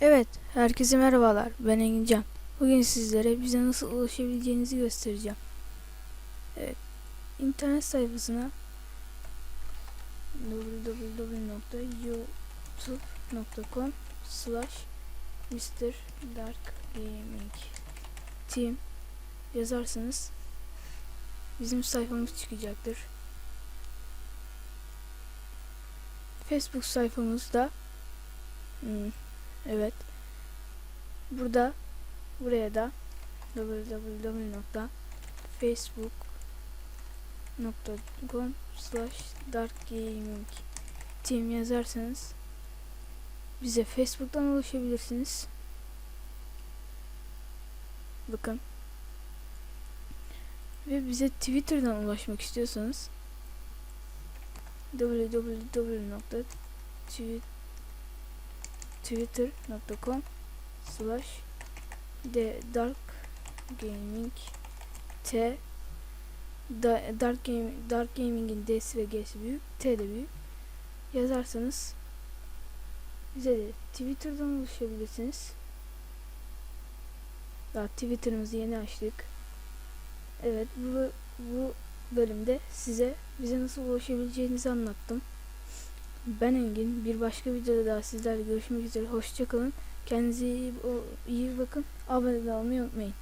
Evet, herkese merhabalar. Ben Engincan. Bugün sizlere bize nasıl ulaşabileceğinizi göstereceğim. Evet, internet sayfasına www.youtube.com slash Mr. Team yazarsanız bizim sayfamız çıkacaktır. Facebook sayfamızda hmm, evet burada buraya da www.facebook.com slash darkgaming team yazarsanız bize Facebook'tan ulaşabilirsiniz. Bakın. Ve bize Twitter'dan ulaşmak istiyorsanız www.twitter.com slash The Dark Gaming T da, Dark Game Dark Gaming'in D'si ve G'si büyük, T de büyük. Yazarsanız bize de Twitter'dan ulaşabilirsiniz. Daha Twitter'ımızı yeni açtık. Evet bu bu bölümde size bize nasıl ulaşabileceğinizi anlattım. Ben Engin. Bir başka videoda daha sizlerle görüşmek üzere. Hoşçakalın. Kendinize iyi, iyi bakın. Abone olmayı unutmayın.